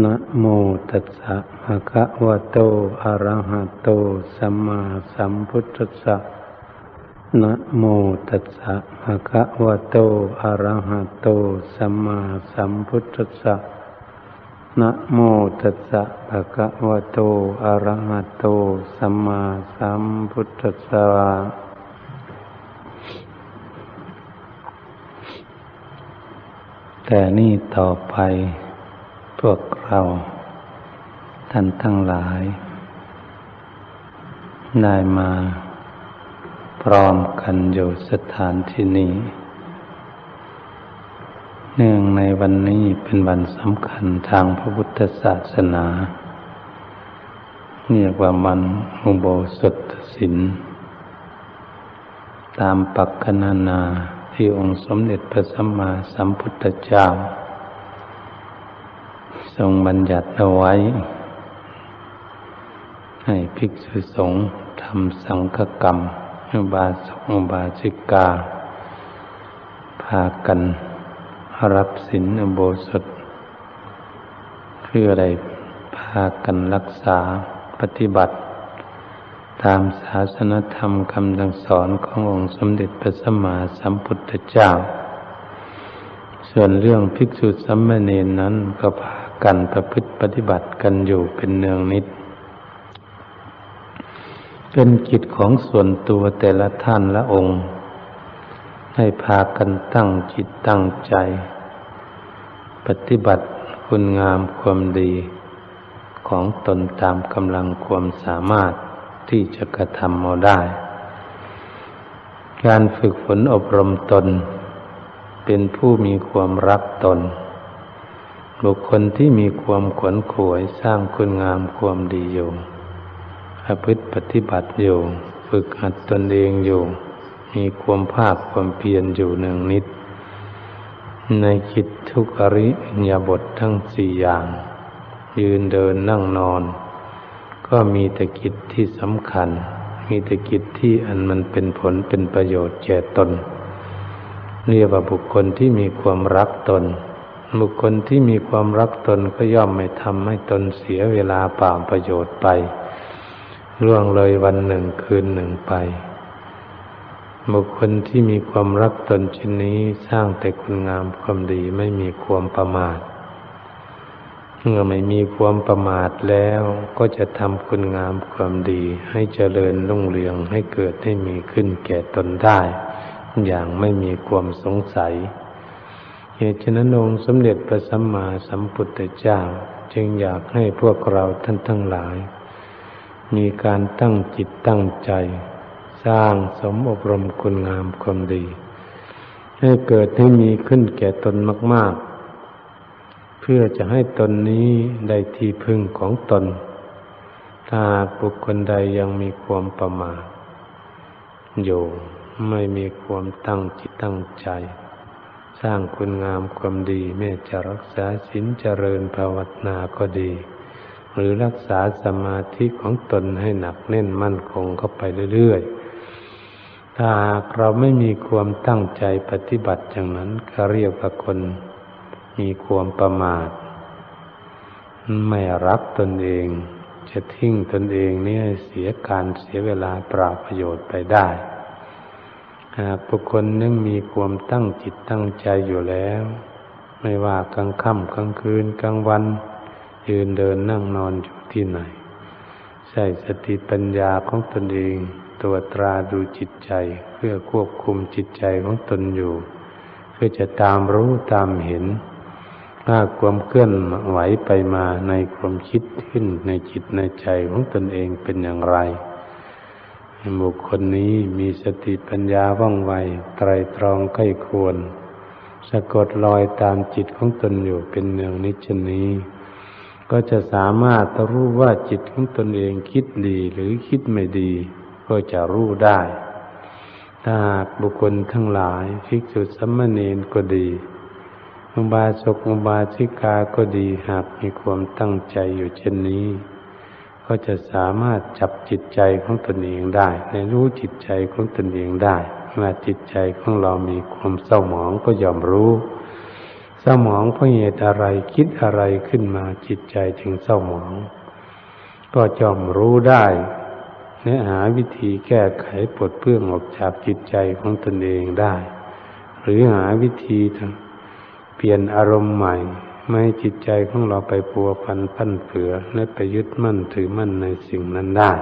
นะโมตัสสะภะคะวะโต อะระหะโต สัมมาสัมพุทธัสสะนะโมตัสสะภะคะวะโต อะระหะโต สัมมาสัมพุทธัสสะนะโมตัสสะภะคะวะโต อะระหะโต สัมมาสัมพุทธัสสะแต่นี่ต่อไป พวกเรา ท่านทั้งหลาย ได้มาพร้อมกันอยู่สถานที่นี้ เนื่องในวันนี้เป็นวันสำคัญทางพระพุทธศาสนา เรียกว่าวันอุโบสถศีลตามปักคณานาที่องค์สมเด็จพระสัมมาสัมพุทธเจ้า ทรงบัญญัติเอาไว้ ให้ภิกษุสงฆ์ทำสังฆกรรมบาสกบาสิกา พากันรับศีลอโบสถคืออะไรพากันรักษาปฏิบัติ ตามศาสนธรรมคำสั่งสอนขององค์สมเด็จพระสัมมาสัมพุทธเจ้า ส่วนเรื่องภิกษุสัมมเนนนั้นก็พา กันประพฤติปฏิบัติกันอยู่เป็นเนืองนิด เป็นกิจของส่วนตัวแต่ละท่านละองค์ ให้พากันตั้งจิตตั้งใจ ปฏิบัติคุณงามความดีของตนตามกำลังความสามารถที่จะกระทำเอาได้ การฝึกฝนอบรมตน เป็นผู้มีความรักตน บุคคลที่มีความขวนขวยสร้างคุณงามความดีอยู่ประพฤติปฏิบัติอยู่ ฝึกหัดตนเองอยู่ มีความภาคความเพียรอยู่หนึ่งนิด ในคิดทุกอริยาบททั้งสี่อย่าง ยืนเดินนั่งนอน ก็มีแต่กิจที่สำคัญ มีแต่กิจที่อันมันเป็นผลเป็นประโยชน์แก่ตน เรียกว่าบุคคลที่มีความรักตน บุคคลที่มีความรักตนก็ย่อมไม่ทำให้ตนเสียเวลาเปล่าประโยชน์ไปล่วงเลยวันหนึ่งคืนหนึ่งไป บุคคลที่มีความรักตนชนนี้สร้างแต่คุณงามความดีไม่มีความประมาท เมื่อไม่มีความประมาทแล้วก็จะทำคุณงามความดีให้เจริญรุ่งเรืองให้เกิดให้มีขึ้นแก่ตนได้ อย่างไม่มีความสงสัย เหตุฉะนั้นองค์สมเด็จพระสัมมาสัมพุทธเจ้า จึงอยากให้พวกเราท่านทั้งหลาย มีการตั้งจิตตั้งใจ สร้างสมอบรมคุณงามความดี ให้เกิดให้มีขึ้นแก่ตนมาก ๆ เพื่อจะให้ตนนี้ได้ที่พึ่งของตน ถ้าบุคคลใดยังมีความประมาทอยู่ไม่มีความตั้งจิตตั้งใจ สร้างคุณงามความดีแม้จะรักษาศีลเจริญภาวนาก็ดี หรือรักษาสมาธิของตนให้หนักแน่นมั่นคงเข้าไปเรื่อยๆ ถ้าหากเราไม่มีความตั้งใจปฏิบัติอย่างนั้นก็เรียกว่าคนมีความประมาท ไม่รักตนเอง จะทิ้งตนเองนี่เสียการเสียเวลาปราประโยชน์ไปได้ หากบุคคลนึงมีความตั้งจิตตั้งใจอยู่แล้ว ไม่ว่ากลางค่ำกลางคืนกลางวัน ยืนเดินนั่งนอนอยู่ที่ไหนใช้สติปัญญาของตนเองตัวตราดูจิตใจเพื่อควบคุมจิตใจของตนอยู่ เพื่อจะตามรู้ตามเห็นว่าความเคลื่อนไหวไปมาในความคิดขึ้นในจิตในใจของตนเองเป็นอย่างไร บุคคลนี้มีสติปัญญาว่องไวไตรตรองใกล้ควร สะกดรอยตามจิตของตนอยู่เป็นเนืองนิจนี้ ก็จะสามารถรู้ว่าจิตของตนเองคิดดีหรือคิดไม่ดี ก็จะรู้ได้ ถ้าหากบุคคลทั้งหลายภิกษุสัมมเนนก็ดีอุบาสกอุบาสิกาก็ดีหากมีความตั้งใจอยู่เช่นนี้ ก็จะสามารถจับจิตใจของตนเองได้ในรู้จิตใจของตนเองได้ว่าจิตใจของเรามีความเศร้าหมองก็ยอมรู้ เศร้าหมองเพราะเหตุอะไรคิดอะไรขึ้นมาจิตใจจึงเศร้าหมอง ก็จอมรู้ได้และหาวิธีแก้ไขปลดเปลื้องออกจากจิตใจของตนเองได้ หรือหาวิธีเปลี่ยนอารมณ์ใหม่ ไม่ให้จิตใจของเราไปปัวพันพันเผือและไปยึดมั่นถือมั่นในสิ่งนั้นได้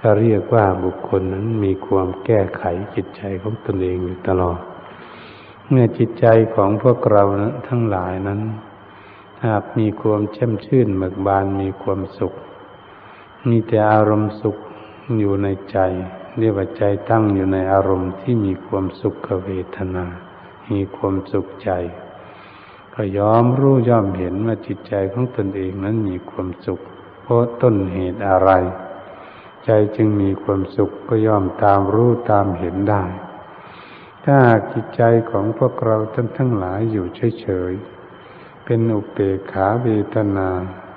ก็เรียกว่าบุคคลนั้นมีความแก้ไขจิตใจของตนเองอยู่ตลอด เมื่อจิตใจของพวกเรานะทั้งหลายนั้น หากมีความแช่มชื่นเบิกบานมีความสุข มีแต่อารมณ์สุขอยู่ในใจ เรียกว่าใจตั้งอยู่ในอารมณ์ที่มีความสุขเวทนา มีความสุขใจ ก็ยอมรู้ย่อมเห็นว่าจิตใจของตนเองนั้นมีความสุข เพราะต้นเหตุอะไร ใจจึงมีความสุขก็ย่อมตามรู้ตามเห็นได้ ถ้าจิตใจของพวกเราท่านทั้งหลายอยู่เฉยๆเป็นอุเบกขาเวทนา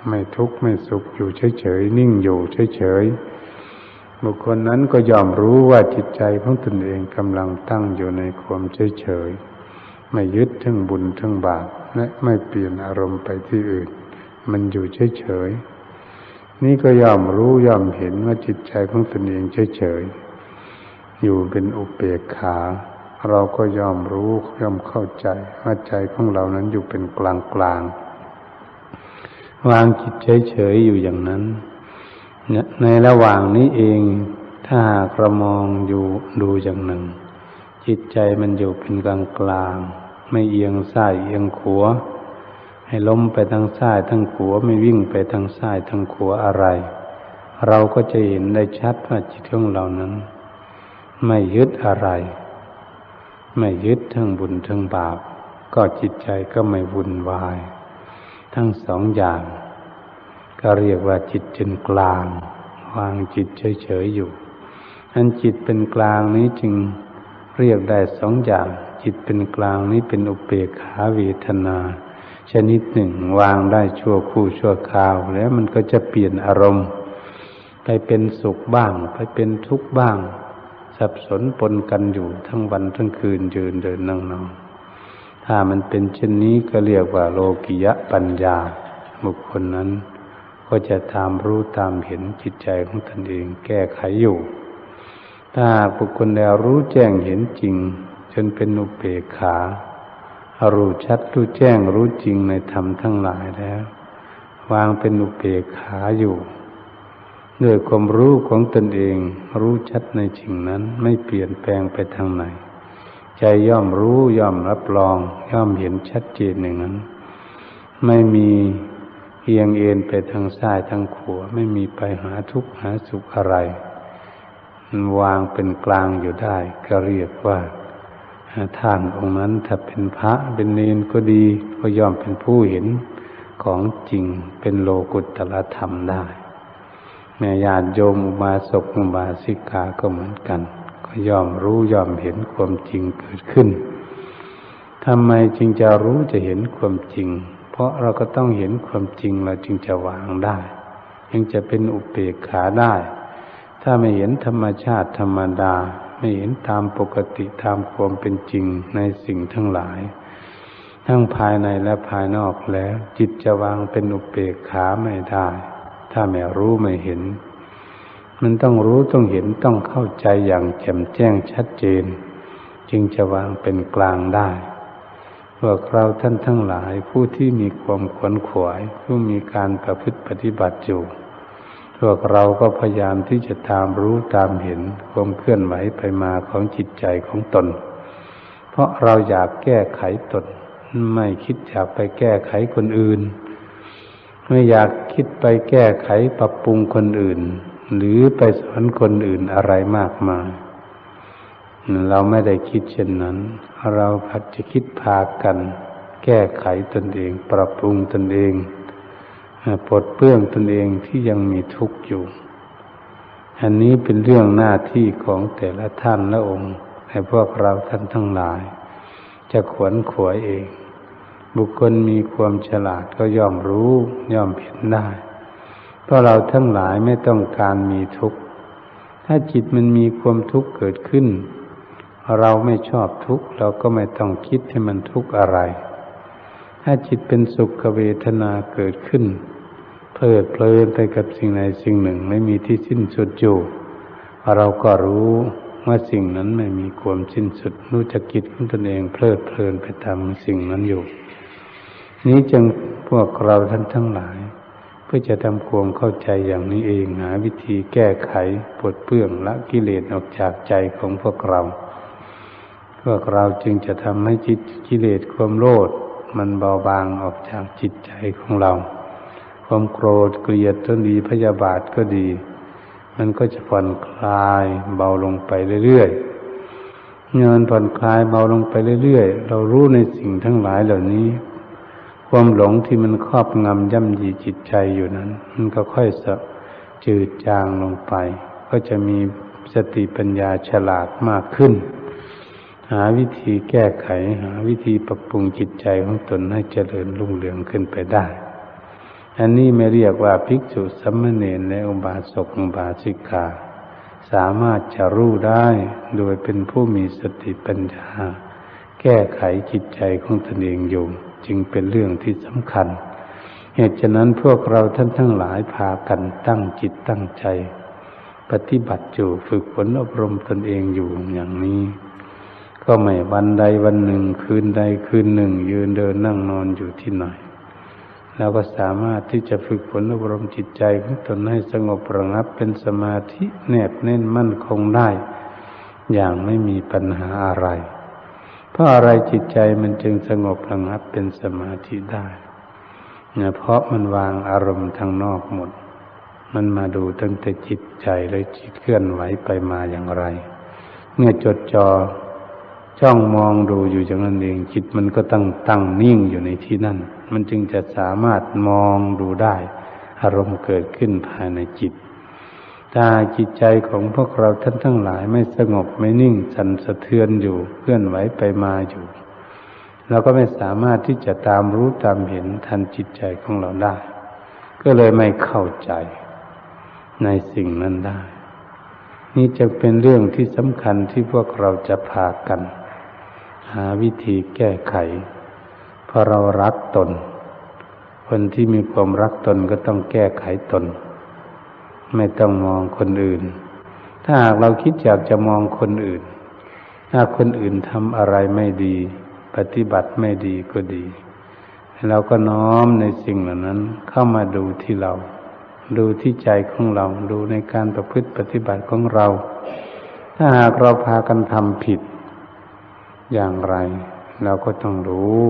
ไม่ทุกข์ไม่สุขอยู่เฉยๆนิ่งอยู่เฉยๆบุคคลนั้นก็ยอมรู้ว่าจิตใจของตนเองกำลังตั้งอยู่ในความเฉยเฉยไม่ยึดทั้งบุญทั้งบาป และไม่เปลี่ยนอารมณ์ไปที่อื่น มันอยู่เฉยเฉยนี่ก็ยอมรู้ยอมเห็นว่าจิตใจของตนเองเฉยเฉยอยู่เป็นอุเบกขา เราก็ยอมรู้ยอมเข้าใจว่าใจของเรานั้นอยู่เป็นกลางกลางวางจิตเฉยเฉยอยู่อย่างนั้นในระหว่างนี้เอง ถ้าหากเรามองอยู่ดูอย่างหนึ่ง จิตใจมันอยู่เป็นกลางกลาง ไม่เอียงซ้ายเอียงขวาให้ล้มไปทางซ้ายทางขวาไม่วิ่งไปทางซ้ายทางขวาอะไร เราก็จะเห็นได้ชัดว่าจิตของเรานั้น ไม่ยึดอะไร ไม่ยึดทั้งบุญทั้งบาป ก็จิตใจก็ไม่วุ่นวาย ทั้งสองอย่าง ก็เรียกว่าจิตเป็นกลาง วางจิตเฉยๆอยู่อันจิตเป็นกลางนี้จึง เรียกได้สองอย่าง จิตเป็นกลางนี้เป็นอุเบกขาเวทนา ชนิดหนึ่งวางได้ชั่วคู่ชั่วคราว แล้วมันก็จะเปลี่ยนอารมณ์ ไปเป็นสุขบ้าง ไปเป็นทุกข์บ้าง สับสนปนกันอยู่ทั้งวันทั้งคืนยืนเดินนั่งนอนถ้ามันเป็นเช่นนี้ก็เรียกว่าโลกิยะปัญญา บุคคลนั้น ก็จะตามรู้ตามเห็นจิตใจของตนเองแก้ไขอยู่ ถ้าบุคคลแล้วรู้แจ้งเห็นจริง จนเป็นอุเบกขารู้ชัดรู้แจ้งรู้จริงในธรรมทั้งหลายแล้ว วางเป็นอุเบกขาอยู่ด้วยความรู้ของตนเอง รู้ชัดในจริงนั้นไม่เปลี่ยนแปลงไปทางไหน ใจย่อมรู้ย่อมรับรอง ย่อมเห็นชัดเจนอย่างนั้น ไม่มีเอียงเอ็นไปทางซ้ายทางขวาไม่มีไปหาทุกข์หาสุขอะไร วางเป็นกลางอยู่ได้ ก็เรียกว่าท่านองค์นั้นถ้าเป็นพระเป็นเนนก็ดี ก็ย่อมเป็นผู้เห็นของจริงเป็นโลกุตตรธรรมได้แม่ญาติโยมอุบาสกอุบาสิกาก็เหมือนกัน ก็ย่อมรู้ย่อมเห็นความจริงเกิดขึ้นทำไมจึงจะรู้จะเห็นความจริง เพราะเราก็ต้องเห็นความจริงเราจึงจะวางได้ยังจะเป็นอุเบกขาได้ ถ้าไม่เห็นธรรมชาติธรรมดา ไม่เห็นตามปกติตามความเป็นจริงในสิ่งทั้งหลาย ทั้งภายในและภายนอกแล้ว จิตจะวางเป็นอุเบกขาไม่ได้ ถ้าไม่รู้ไม่เห็น มันต้องรู้ต้องเห็นต้องเข้าใจอย่างแจ่มแจ้งชัดเจน จึงจะวางเป็นกลางได้พวกเราท่านทั้งหลายผู้ที่มีความขวนขวายผู้มีการประพฤติปฏิบัติอยู่ พวกเราก็พยายามที่จะตามรู้ตามเห็นความเคลื่อนไหวไปมาของจิตใจของตน เพราะเราอยากแก้ไขตน ไม่คิดอยากไปแก้ไขคนอื่น ไม่อยากคิดไปแก้ไขปรับปรุงคนอื่น หรือไปสอนคนอื่นอะไรมากมายเราไม่ได้คิดเช่นนั้น เราพัดจะคิดพากัน แก้ไขตนเอง ปรับปรุงตนเอง ปลดเปลื้องตนเองที่ยังมีทุกข์อยู่ อันนี้เป็นเรื่องหน้าที่ของแต่ละท่านและองค์ให้พวกเราท่านทั้งหลาย จะขวนขวายเอง บุคคลมีความฉลาดก็ย่อมรู้ย่อมเห็นได้ เพราะเราทั้งหลายไม่ต้องการมีทุกข์ ถ้าจิตมันมีความทุกข์เกิดขึ้น เราไม่ชอบทุกข์เราก็ไม่ต้องคิดให้มันทุกข์อะไร ถ้าจิตเป็นสุขเวทนาเกิดขึ้น เพลิดเพลินไปกับสิ่งใดสิ่งหนึ่งไม่มีที่สิ้นสุดอยู่ เราก็รู้ว่าสิ่งนั้นไม่มีความสิ้นสุดรู้จักกิจของตนเองเพลิดเพลินไปตามสิ่งนั้นอยู่ นี้จึงพวกเราท่านทั้งหลาย เพื่อจะทำความเข้าใจอย่างนี้เองหาวิธีแก้ไขปลดเปลื้องละกิเลสออกจากใจของพวกเรา พวกเราจึงจะทำให้จิตกิเลสความโลภ มันเบาบางออกจากจิตใจของเรา ความโกรธเกลียดก็ดีพยาบาทก็ดี มันก็จะผ่อนคลายเบาลงไปเรื่อยๆเงินผ่อนคลายเบาลงไปเรื่อยๆ เรารู้ในสิ่งทั้งหลายเหล่านี้ ความหลงที่มันครอบงำย่ำยีจิตใจอยู่นั้น มันก็ค่อยสะจืดจางลงไป ก็จะมีสติปัญญาฉลาดมากขึ้น หาวิธีแก้ไขหาวิธีปรับปรุงจิตใจของตนให้เจริญรุ่งเรืองขึ้นไปได้ อันนี้ไม่เรียกว่าภิกษุสัมมเนรและอุบาสกอุบาสิกา สามารถจะรู้ได้โดยเป็นผู้มีสติปัญญา แก้ไขจิตใจของตนเองอยู่จึงเป็นเรื่องที่สำคัญ เหตุฉะนั้นพวกเราท่านทั้งหลายพากันตั้งจิตตั้งใจ ปฏิบัติอยู่ฝึกฝนอบรมตนเองอยู่อย่างนี้ ก็ไม่วันใดวันหนึ่ง คืนใดคืนหนึ่ง ยืนเดินนั่งนอนอยู่ที่ไหนเราก็สามารถที่จะฝึกฝนอบรมจิตใจของตนให้สงบระงับเป็นสมาธิแนบแน่นมั่นคงได้ อย่างไม่มีปัญหาอะไร เพราะอะไรจิตใจมันจึงสงบระงับเป็นสมาธิได้เนี่ยเพราะมันวางอารมณ์ทางนอกหมด มันมาดูตั้งแต่จิตใจและจิตเคลื่อนไหวไปมาอย่างไร เมื่อจดจอ่อ จ้องมองดูอยู่อย่างนั้นเองจิตมันก็ตั้งตั้งนิ่งอยู่ในที่นั่น มันจึงจะสามารถมองดูได้ อารมณ์เกิดขึ้นภายในจิตถ้าจิตใจของพวกเราท่านทั้งหลายไม่สงบไม่นิ่งสั่นสะเทือนอยู่เคลื่อนไหวไปมาอยู่ เราก็ไม่สามารถที่จะตามรู้ตามเห็นทันจิตใจของเราได้ ก็เลยไม่เข้าใจในสิ่งนั้นได้ นี่จะเป็นเรื่องที่สำคัญที่พวกเราจะพากัน หาวิธีแก้ไข เพราะเรารักตน คนที่มีความรักตนก็ต้องแก้ไขตน ไม่ต้องมองคนอื่น ถ้าหากเราคิดอยากจะมองคนอื่น ถ้าคนอื่นทำอะไรไม่ดี ปฏิบัติไม่ดีก็ดี เราก็น้อมในสิ่งเหล่านั้น เข้ามาดูที่เรา ดูที่ใจของเรา ดูในการประพฤติปฏิบัติของเรา ถ้าหากเราพากันทำผิด อย่างไร เราก็ต้องรู้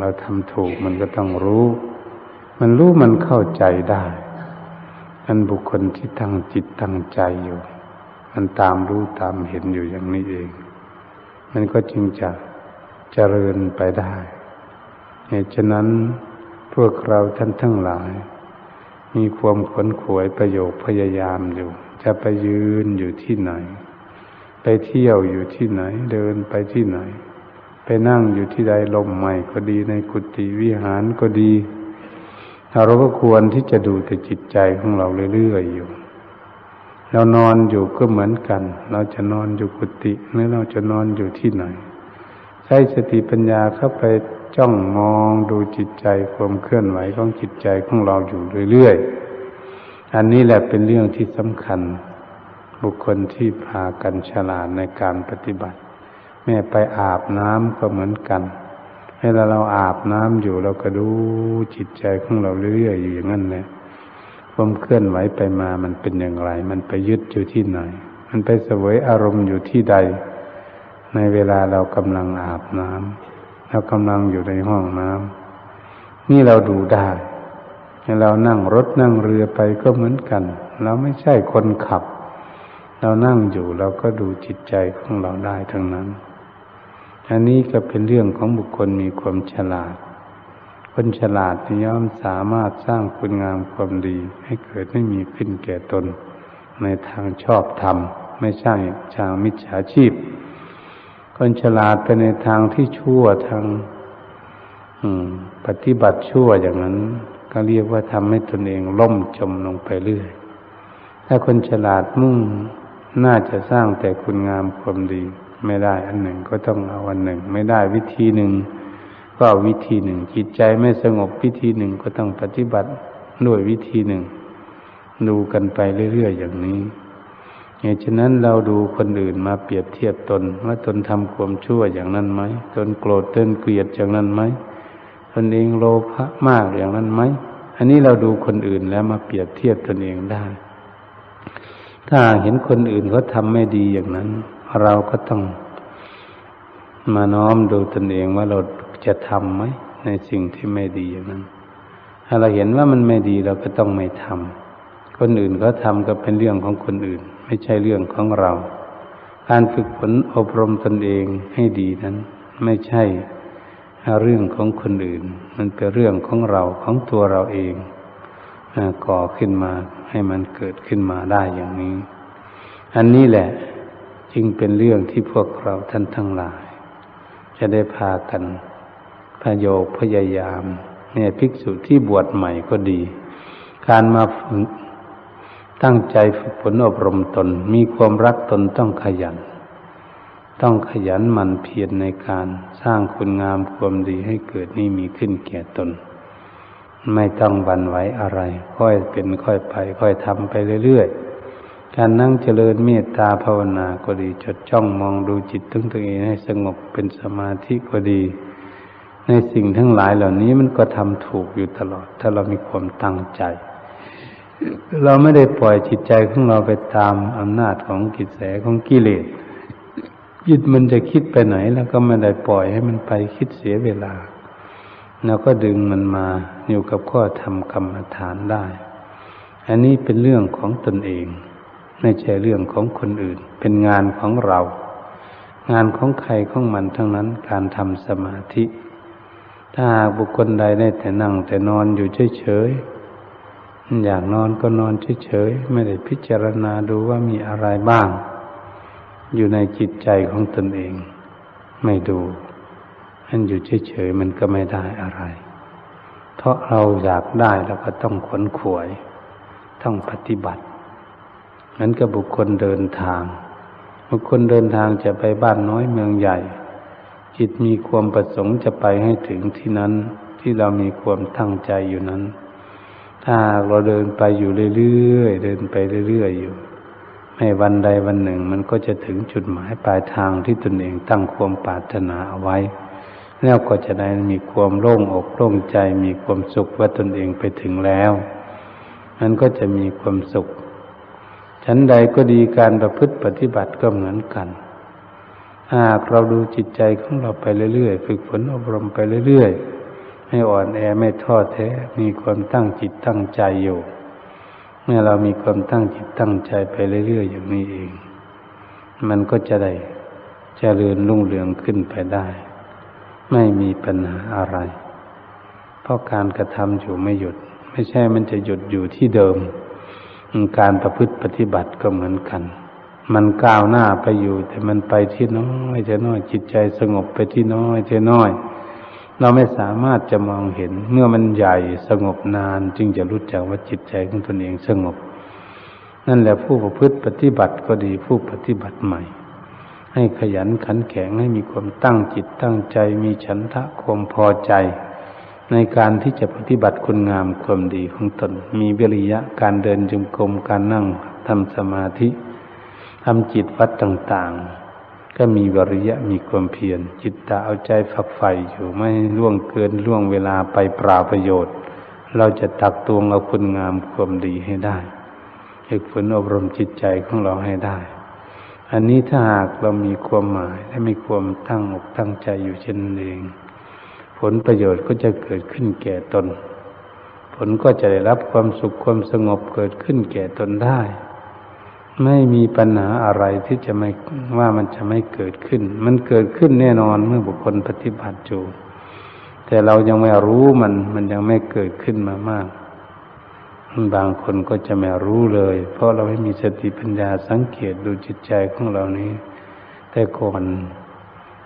เราทำถูกมันก็ต้องรู้ มันรู้มันเข้าใจได้อันบุคคลที่ตั้งจิตตั้งใจอยู่ มันตามรู้ตามเห็นอยู่อย่างนี้เอง มันก็จึงจะเจริญไปได้เหตุฉะนั้นพวกเราท่านทั้งหลาย มีความขนขวยประโยคพยายามอยู่ จะไปยืนอยู่ที่ไหน ไปเที่ยวอยู่ที่ไหน เดินไปที่ไหน ไปนั่งอยู่ที่ใดลมใหม่ก็ดีในกุฏิวิหารก็ดีเราก็ควรที่จะดูแต่จิตใจของเราเรื่อยๆอยู่ เรานอนอยู่ก็เหมือนกัน เราจะนอนอยู่กุฏิหรือเราจะนอนอยู่ที่ไหน ใช้สติปัญญาเข้าไปจ้องมองดูจิตใจความเคลื่อนไหวของจิตใจของเราอยู่เรื่อยๆ อันนี้แหละเป็นเรื่องที่สำคัญ บุคคลที่พากันฉลาดในการปฏิบัติ แม่ไปอาบน้ำก็เหมือนกันเวลาเราอาบน้ำอยู่เราก็ดูจิตใจของเราเรื่อยๆอยู่อย่างนั้นแหละความเคลื่อนไหวไปมามันเป็นอย่างไร มันไปยึดอยู่ที่ไหน มันไปเสวยอารมณ์อยู่ที่ใด ในเวลาเรากำลังอาบน้ำเรากำลังอยู่ในห้องน้ำนี่เราดูได้เรานั่งรถนั่งเรือไปก็เหมือนกัน เราไม่ใช่คนขับ เรานั่งอยู่เราก็ดูจิตใจของเราได้ทั้งนั้น อันนี้ก็เป็นเรื่องของบุคคลมีความฉลาด คนฉลาดย่อมสามารถสร้างคุณงามความดี ให้เกิดให้มีขึ้นแก่ตน ในทางชอบธรรม ไม่ใช่ทางมิจฉาชีพ คนฉลาดไปในทางที่ชั่วทางปฏิบัติชั่วอย่างนั้น ก็เรียกว่าทำให้ตนเองล่มจมลงไปเรื่อย ถ้าคนฉลาดมุ่ง น่าจะสร้างแต่คุณงามความดี ไม่ได้อันหนึ่งก็ต้องเอาอันหนึ่ง ไม่ได้วิธีหนึ่งกก็วิธีหนึ่ง จิตใจไม่สงบวิธีหนึ่งก็ต้องปฏิบัติด้วยวิธีหนึ่ง ดูกันไปเรื่อยๆอย่างนี้เหตุฉะนั้นเราดูคนอื่นมาเปรียบเทียบตน ว่าตนทำความชั่วอย่างนั้นไหมตนโกรธตนเกลียดอย่างนั้นไหมตนเองโลภะมากอย่างนั้นไหมอันนี้เราดูคนอื่นแล้วมาเปรียบเทียบตนเองได้ ถ้าเห็นคนอื่นเขาทำไม่ดีอย่างนั้น เราก็ต้องมาน้อมดูตนเองว่าเราจะทำไหมในสิ่งที่ไม่ดีอย่างนั้น ถ้าเราเห็นว่ามันไม่ดีเราก็ต้องไม่ทำคนอื่นเขาทำก็เป็นเรื่องของคนอื่น ไม่ใช่เรื่องของเรา การฝึกฝนอบรมตนเองให้ดีนั้น ไม่ใช่เรื่องของคนอื่น มันเป็นเรื่องของเราของตัวเราเองก่อขึ้นมา ให้มันเกิดขึ้นมาได้อย่างนี้ อันนี้แหละจึงเป็นเรื่องที่พวกเราท่านทั้งหลาย จะได้พากันพโยพยายาม เนี่ยภิกษุที่บวชใหม่ก็ดี การมาฝึกตั้งใจฝึกฝนอบรมตน มีความรักตนต้องขยัน ต้องขยันหมั่นเพียรในการสร้างคุณงามความดีให้เกิดนี่มีขึ้นแก่ตน ไม่ต้องวันไหวอะไร ค่อยเป็นค่อยไป ค่อยทำไปเรื่อยๆ การนั่งเจริญเมตตาภาวนาก็ดีจดจ้องมองดูจิตตั้งตัวเองให้สงบเป็นสมาธิก็ดี ในสิ่งทั้งหลายเหล่านี้มันก็ทำถูกอยู่ตลอด ถ้าเรามีความตั้งใจ เราไม่ได้ปล่อยจิตใจของเราไปตามอำนาจของกิเลสของกิเลสจิตมันจะคิดไปไหน แล้วก็ไม่ได้ปล่อยให้มันไปคิดเสียเวลา เราก็ดึงมันมาอยู่กับข้อธรรมกรรมฐานได้ อันนี้เป็นเรื่องของตนเอง ไม่ใช่เรื่องของคนอื่น เป็นงานของเรา งานของใครของมันทั้งนั้นการทำสมาธิ ถ้าหากบุคคลใดได้แต่นั่งแต่นอนอยู่เฉยๆอยากนอนก็นอนเฉยๆไม่ได้พิจารณาดูว่ามีอะไรบ้าง อยู่ในจิตใจของตนเอง ไม่ดู อันอยู่เฉยๆมันก็ไม่ได้อะไร เพราะเราอยากได้เราก็ต้องขนขวย ต้องปฏิบัตินั้นก็บุคคลเดินทาง บุคคลเดินทางจะไปบ้านน้อยเมืองใหญ่ จิตมีความประสงค์จะไปให้ถึงที่นั้นที่เรามีความตั้งใจอยู่นั้น ถ้าเราเดินไปอยู่เรื่อยๆเดินไปเรื่อยๆอยู่ไม่วันใดวันหนึ่งมันก็จะถึงจุดหมายปลายทางที่ตนเองตั้งความปรารถนาเอาไว้ แล้วก็จะได้มีความโล่งอกโล่งใจมีความสุขว่าตนเองไปถึงแล้วมันก็จะมีความสุข ชั้นใดก็ดีการประพฤติปฏิบัติก็เหมือนกัน หากเราดูจิตใจของเราไปเรื่อยๆ ฝึกฝนอบรมไปเรื่อยๆ ไม่อ่อนแอไม่ท้อแท้ มีความตั้งจิตตั้งใจอยู่ เมื่อเรามีความตั้งจิตตั้งใจไปเรื่อยๆ อย่างนี้เอง มันก็จะได้เจริญรุ่งเรืองขึ้นไปได้ ไม่มีปัญหาอะไร เพราะการกระทำอยู่ไม่หยุด ไม่ใช่มันจะหยุดอยู่ที่เดิม การประพฤติปฏิบัติก็เหมือนกัน มันก้าวหน้าไปอยู่ แต่มันไปที่น้อยเท่น้อยจิตใจสงบไปที่น้อยเท่น้อย เราไม่สามารถจะมองเห็น เมื่อมันใหญ่สงบนานจึงจะรู้จักว่าจิตใจของตนเองสงบ นั่นแหละผู้ประพฤติปฏิบัติก็ดีผู้ปฏิบัติใหม่ ให้ขยันขันแข็งให้มีความตั้งจิตตั้งใจมีฉันทะความพอใจ ในการที่จะปฏิบัติคุณงามความดีของตน มีวิริยะการเดินจงกรมการนั่งทำสมาธิทำจิตวัดต่างๆ ก็มีวิริยะมีความเพียรจิตตาเอาใจฝักใฝ่อยู่ไม่ล่วงเกินล่วงเวลาไปปราประโยชน์ เราจะตักตวงเอาคุณงามความดีให้ได้ฝึกฝนอบรมจิตใจของเราให้ได้ อันนี้ถ้าหากเรามีความหมายและมีความตั้งอกตั้งใจอยู่เช่นเองผลประโยชน์ก็จะเกิดขึ้นแก่ตน ผลก็จะได้รับความสุขความสงบเกิดขึ้นแก่ตนได้ ไม่มีปัญหาอะไรที่จะไม่ว่ามันจะไม่เกิดขึ้น มันเกิดขึ้นแน่นอนเมื่อบุคคลปฏิบัติอยู่แต่เรายังไม่รู้มัน มันยังไม่เกิดขึ้นมามาก บางคนก็จะไม่รู้เลย เพราะเราไม่มีสติปัญญาสังเกตดูจิตใจของเรานี้ แต่ก่อน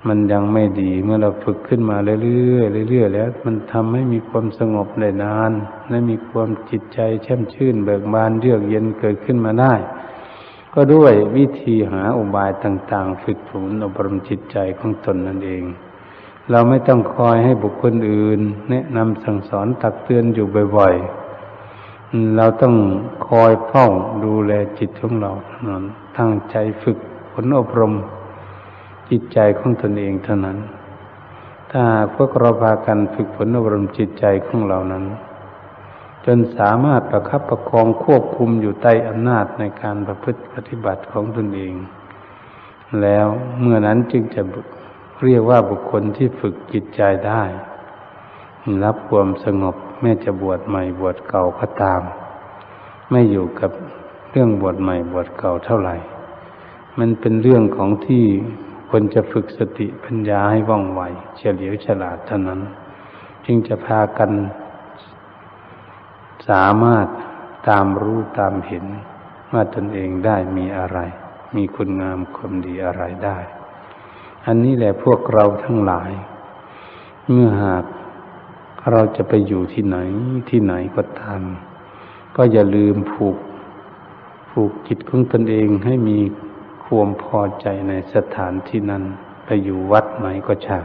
มันยังไม่ดี เมื่อเราฝึกขึ้นมาเรื่อยๆเรื่อยๆแล้ว มันทำให้มีความสงบได้นาน และมีความจิตใจแช่มชื่น เบิกบานเยือกเย็นเกิดขึ้นมาได้ ก็ด้วยวิธีหาอุบายต่างๆ ฝึกฝนอบรมจิตใจของตนนั่นเอง เราไม่ต้องคอยให้บุคคลอื่น แนะนำสั่งสอนตักเตือนอยู่บ่อยๆ เราต้องคอยเฝ้าดูแลจิตของเรานั้นตั้งใจฝึกฝนอบรม จิตใจของตนเองเท่านั้น ถ้าพวกเราพากันฝึกฝนอบรมจิตใจของเรานั้น จนสามารถประคับประคองควบคุมอยู่ใต้อำนาจในการประพฤติปฏิบัติของตนเอง แล้วเมื่อนั้นจึงจะเรียกว่าบุคคลที่ฝึกจิตใจได้ รับความสงบ แม้จะบวชใหม่บวชเก่าก็ตาม ไม่อยู่กับเรื่องบวชใหม่บวชเก่าเท่าไหร่ มันเป็นเรื่องของที่คนจะฝึกสติปัญญาให้ว่องไวเฉลียวฉลาดเท่านั้น จึงจะพากัน สามารถตามรู้ตามเห็น ว่าตนเองได้มีอะไร มีคุณงามความดีอะไรได้ อันนี้แหละพวกเราทั้งหลาย เมื่อหาก เราจะไปอยู่ที่ไหนที่ไหนก็ตาม ก็อย่าลืมผูกผูกจิตของตนเองให้มีความพอใจในสถานที่นั้น ไปอยู่วัดไหนก็ช่าง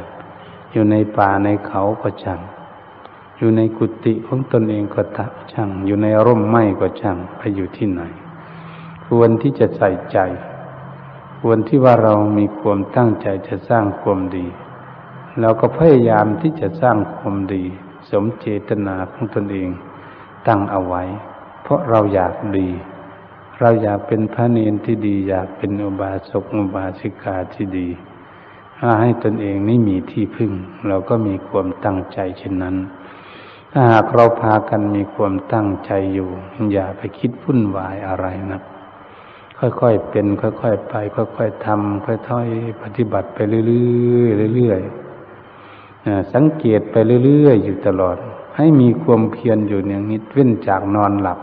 อยู่ในป่าในเขาก็ช่างอยู่ในกุฏิของตนเองก็ตะช่าง อยู่ในร่มไม้ก็ช่างไปอยู่ที่ไหน ควรที่จะใส่ใจ ควรที่ว่าเรามีความตั้งใจจะสร้างความดีเราก็พยายามที่จะสร้างความดี สมเจตนาของตนเอง ตั้งเอาไว้ เพราะเราอยากดี เราอยากเป็นพระเนนที่ดี อยากเป็นอุบาสกอุบาสิกาที่ดี ถ้าให้ตนเองไม่มีที่พึ่ง เราก็มีความตั้งใจเช่นนั้น ถ้าหากเราพากันมีความตั้งใจอยู่ อย่าไปคิดวุ่นวายอะไรนะค่อยๆเป็น ค่อยๆไป ค่อยๆทำค่อยๆปฏิบัติไปเรื่อยๆเรื่อยๆ สังเกตไปเรื่อยๆอยู่ตลอด ให้มีความเพียรอยู่อย่างนี้เว้นจากนอนหลับ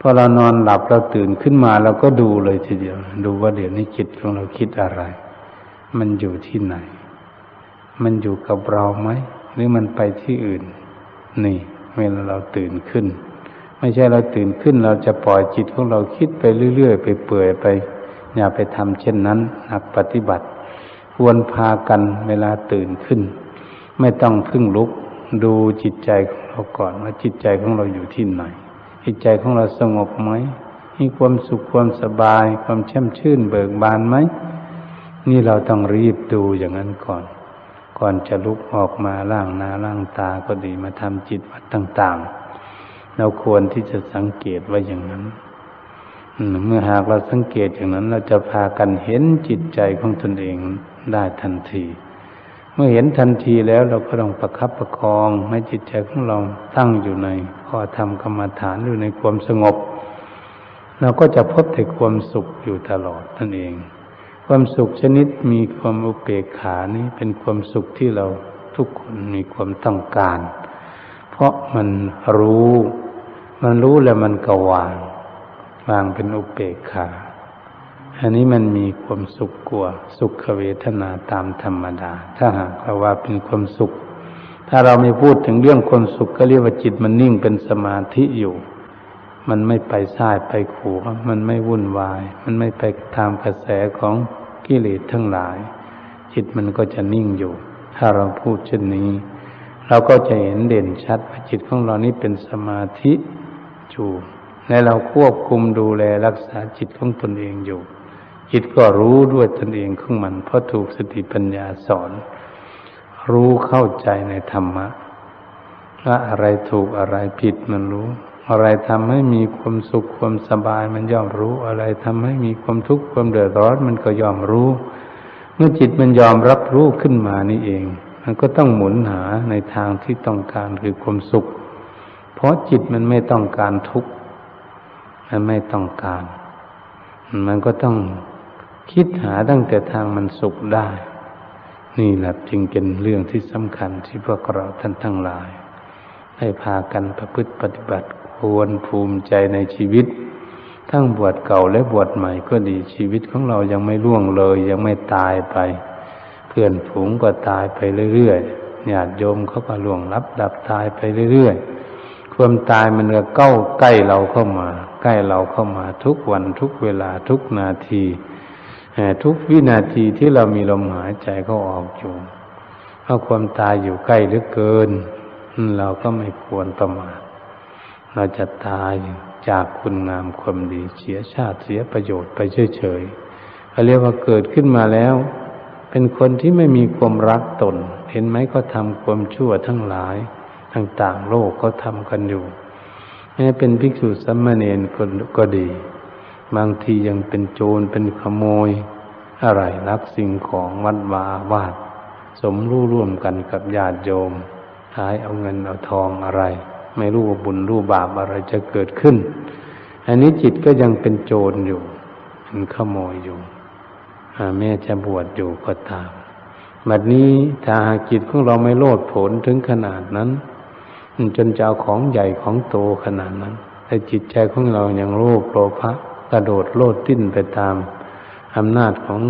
พอเรานอนหลับเราตื่นขึ้นมาเราก็ดูเลยทีเดียว ดูว่าเดี๋ยวนี้จิตของเราคิดอะไร มันอยู่ที่ไหน มันอยู่กับเราไหมหรือมันไปที่อื่น นี่เวลาเราตื่นขึ้น ไม่ใช่เราตื่นขึ้น เราจะปล่อยจิตของเราคิดไปเรื่อยๆไปเปื่อยไปอย่าไปทำเช่นนั้นนักปฏิบัติ ควรพากันเวลาตื่นขึ้น ไม่ต้องพึ่งลุก ดูจิตใจของเราก่อนว่าจิตใจของเราอยู่ที่ไหน จิตใจของเราสงบไหมมีความสุขความสบาย ความแช่มชื่นเบิกบานไหมนี่เราต้องรีบดูอย่างนั้นก่อน ก่อนจะลุกออกมาล่างหน้าล่างตาก็ดีมาทำจิตวัดต่าง ๆ เราควรที่จะสังเกตไว้อย่างนั้นเมื่อหากเราสังเกตอย่างนั้น เราจะพากันเห็นจิตใจของตนเองได้ทันที เมื่อเห็นทันทีแล้วเราก็ต้องประคับประคองให้จิตใจของเราตั้งอยู่ในข้อธรรมกรรมฐานอยู่ในความสงบ เราก็จะพบแต่ความสุขอยู่ตลอดนั่นเอง ความสุขชนิดมีความอุเบกขานี้เป็นความสุขที่เราทุกคนมีความต้องการ เพราะมันรู้ มันรู้แล้วมันก็วาง วางเป็นอุเบกขา อันนี้มันมีความสุขกว่าสุขเวทนาตามธรรมดา ถ้าหากเราว่าเป็นความสุข ถ้าเราไม่พูดถึงเรื่องความสุขก็เรียกว่าจิตมันนิ่งเป็นสมาธิอยู่ มันไม่ไปซ้ายไปขวามันไม่วุ่นวาย มันไม่ไปตามกระแสของกิเลสทั้งหลาย จิตมันก็จะนิ่งอยู่ ถ้าเราพูดเช่นนี้ เราก็จะเห็นเด่นชัดว่าจิตของเรานี้เป็นสมาธิอยู่และเราควบคุมดูแลรักษาจิตของตนเองอยู่ จิตก็รู้ด้วยตนเองของมัน เพราะถูกสติปัญญาสอน รู้เข้าใจในธรรมะว่าอะไรถูกอะไรผิดมันรู้ อะไรทำให้มีความสุขความสบายมันย่อมรู้ อะไรทำให้มีความทุกข์ความเดือดร้อนมันก็ย่อมรู้ เมื่อจิตมันยอมรับรู้ขึ้นมานี่เอง มันก็ต้องหมุนหาในทางที่ต้องการคือความสุข เพราะจิตมันไม่ต้องการทุกข์มันไม่ต้องการ มันก็ต้อง คิดหาตั้งแต่ทางมันสุขได้ นี่แหละจึงเป็นเรื่องที่สำคัญที่พวกเราท่านทั้งหลาย ให้พากันประพฤติปฏิบัติควรภูมิใจในชีวิต ทั้งบวชเก่าและบวชใหม่ก็ดีชีวิตของเรายังไม่ล่วงเลย ยังไม่ตายไป เพื่อนฝูงก็ตายไปเรื่อยๆญาติโยมเขาก็ล่วงรับดับตายไปเรื่อยๆความตายมันก็เก้าใกล้เราเข้ามา ใกล้เราเข้ามาทุกวันทุกเวลาทุกนาที ทุกวินาทีที่เรามีลมหายใจเข้าออกอยู่เพราความตายอยู่ใกล้หลือเกิน เราก็ไม่ควรประมาทเราจะตายจากคุณงามความดีเสียชาติเสียประโยชน์ไปเฉยๆเขาเรียกว่าเกิดขึ้นมาแล้ว เป็นคนที่ไม่มีความรักตน เห็นไหมก็ทำความชั่วทั้งหลายต่างๆโลกเขาทำกันอยู่แม้เป็นภิกษุสัมมาเนนก็ดี บางทียังเป็นโจรเป็นขโมย อะไรรักสิ่งของวัดวาวาด สมรู้ร่วมกันกับญาติโยมหายเอาเงินเอาทองอะไร ไม่รู้ว่าบุญรู้บาปอะไรจะเกิดขึ้น อันนี้จิตก็ยังเป็นโจรอยู่เป็นขโมยอยู่แม่จะบวชอยู่ก็ตามบัดนี้ถ้าหากจิตของเราไม่โลดผนถึงขนาดนั้น จนจะเอาของใหญ่ของโตขนาดนั้นแต่จิตใจของเรายังโลภโลภะ กระโดดโลดติ้นไปตามอำนาจของ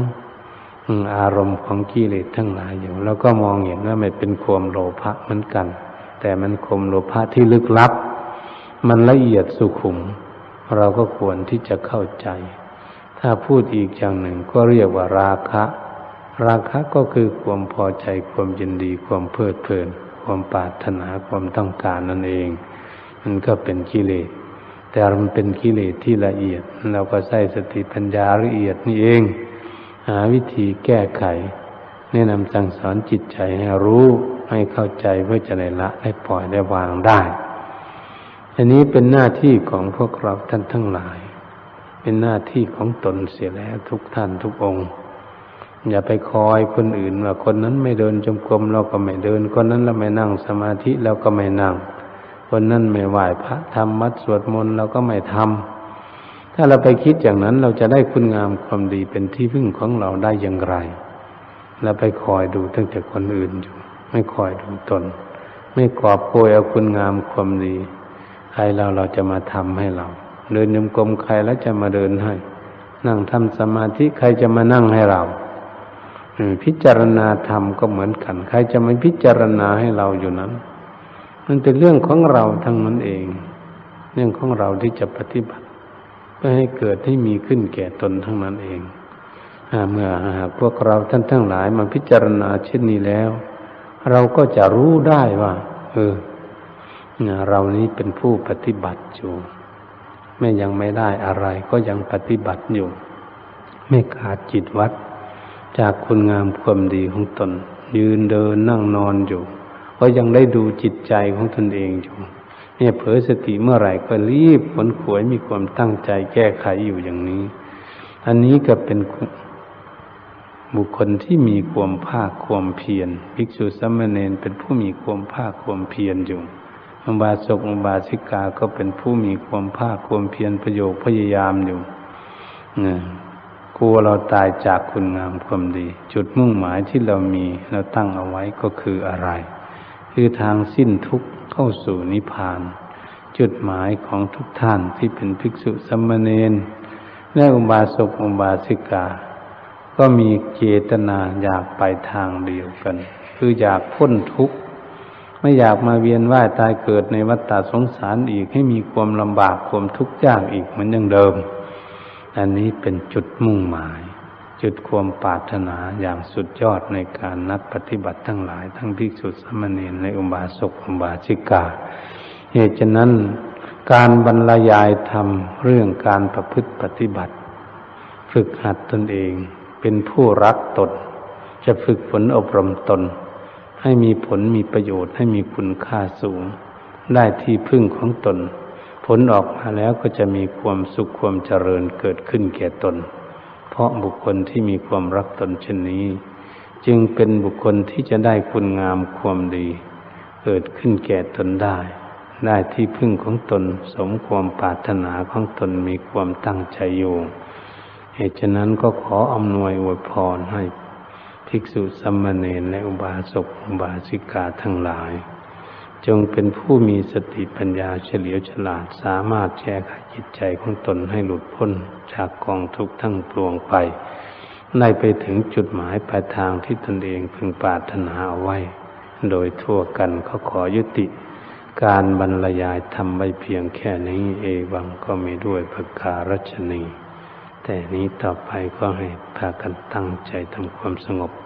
อารมณ์ของกิเลสทั้งหลายอยู่ แล้วก็มองเห็นว่ามันเป็นความโลภะเหมือนกัน แต่มันคมโลภะที่ลึกลับ มันละเอียดสุขุม เราก็ควรที่จะเข้าใจ ถ้าพูดอีกอย่างหนึ่งก็เรียกว่าราคะ ราคะก็คือความพอใจความยินดี ความเพลิดเพลิน ความปรารถนาความต้องการนั่นเอง มันก็เป็นกิเลส แต่มันเป็นกิเลสที่ละเอียด เราก็ใช้สติปัญญาละเอียดนี่เอง หาวิธีแก้ไข แนะนำสั่งสอนจิตใจให้รู้ให้เข้าใจเพื่อจะได้ละได้ปล่อยได้วางได้ อันนี้เป็นหน้าที่ของพวกเราท่านทั้งหลาย เป็นหน้าที่ของตนเสียแล้วทุกท่านทุกองค์อย่าไปคอยคนอื่นว่าคนนั้นไม่เดินจงกรมเราก็ไม่เดิน คนนั้นเราไม่นั่งสมาธิเราก็ไม่นั่ง คนนั้นไม่ไหว้พระทำมัดสวดมนต์เราก็ไม่ทำถ้าเราไปคิดอย่างนั้นเราจะได้คุณงามความดีเป็นที่พึ่งของเราได้อย่างไรเราไปคอยดูตั้งแต่คนอื่นอยู่ ไม่คอยดูตน ไม่กอบโกยเอาคุณงามความดี ใครเราเราจะมาทำให้เรา เดินยมกลมใครแล้วจะมาเดินให้ นั่งทำสมาธิใครจะมานั่งให้เราพิจารณาธรรมก็เหมือนกัน ใครจะม่พิจารณาให้เราอยู่นั้น มันเป็นเรื่องของเราทั้งนั้นเอง เรื่องของเราที่จะปฏิบัติ เพื่อให้เกิดให้มีขึ้นแก่ตนทั้งนั้นเองเมื่อพวกเราท่านทั้งหลายมาพิจารณาเช่นนี้แล้ว เราก็จะรู้ได้ว่า เออเรานี้เป็นผู้ปฏิบัติอยู่ไม่ยังไม่ได้อะไรก็ยังปฏิบัติอยู่ ไม่ขาดจิตวัด จากคุณงามความดีของตน ยืนเดินนั่งนอนอยู่ ก็ยังได้ดูจิตใจของตนเองอยู่เนี่ยเผลอสติเมื่อไหร่ก็รีบขนขวยมีความตั้งใจแก้ไขอยู่อย่างนี้ อันนี้ก็เป็นบุคคลที่มีความภาคความเพียรภิกษุสมมาเนนเป็นผู้มีความภาคความเพียรอยู่อุบาสกอุบาสิกาก็เป็นผู้มีความภาคความเพียรประโยชน์พยายามอยู่เนี่ยกลัวเราตายจากคุณงามความดี จุดมุ่งหมายที่เรามีเราตั้งเอาไว้ก็คืออะไร คือทางสิ้นทุกข์เข้าสู่นิพพาน จุดหมายของทุกท่านที่เป็นภิกษุสัมมาเนนและอุบาสกอุบาสิกา ก็มีเจตนาอยากไปทางเดียวกัน คืออยากพ้นทุกข์ไม่อยากมาเวียนว่ายตายเกิดในวัฏฏะสงสารอีกให้มีความลำบากความทุกข์ยากอีกเหมือนอย่างเดิม อันนี้เป็นจุดมุ่งหมาย จุดความปรารถนาอย่างสุดยอดในการนักปฏิบัติทั้งหลาย ทั้งภิกษุสมณีในอุบาสกอุบาสิกา เหตุฉะนั้นการบรรยายธรรมเรื่องการประพฤติปฏิบัติ ฝึกหัดตนเองเป็นผู้รักตน จะฝึกฝนอบรมตน ให้มีผลมีประโยชน์ให้มีคุณค่าสูง ได้ที่พึ่งของตน ผลออกมาแล้วก็จะมีความสุขความเจริญเกิดขึ้นแก่ตน เพราะบุคคลที่มีความรักตนเช่นนี้ จึงเป็นบุคคลที่จะได้คุณงามความดี เกิดขึ้นแก่ตนได้ ได้ที่พึ่งของตนสมความปรารถนาของตนมีความตั้งใจอยู่เหตุฉะนั้นก็ขออำนวยอวยพรให้ภิกษุสัมมาเนรและอุบาสกอุบาสิกาทั้งหลาย จงเป็นผู้มีสติปัญญาเฉลียวฉลาดสามารถแก้ไขจิตใจของตนให้หลุดพ้นจากกองทุกข์ทั้งปวงไป ได้ไปถึงจุดหมายปลายทางที่ตนเองพึงปรารถนาเอาไว้ โดยทั่วกันเขาขอยุติ การบรรยายทำไว้เพียงแค่นี้เอวังก็มีด้วยประการฉนีแต่นี้ต่อไปก็ให้พากันตั้งใจทำความสงบ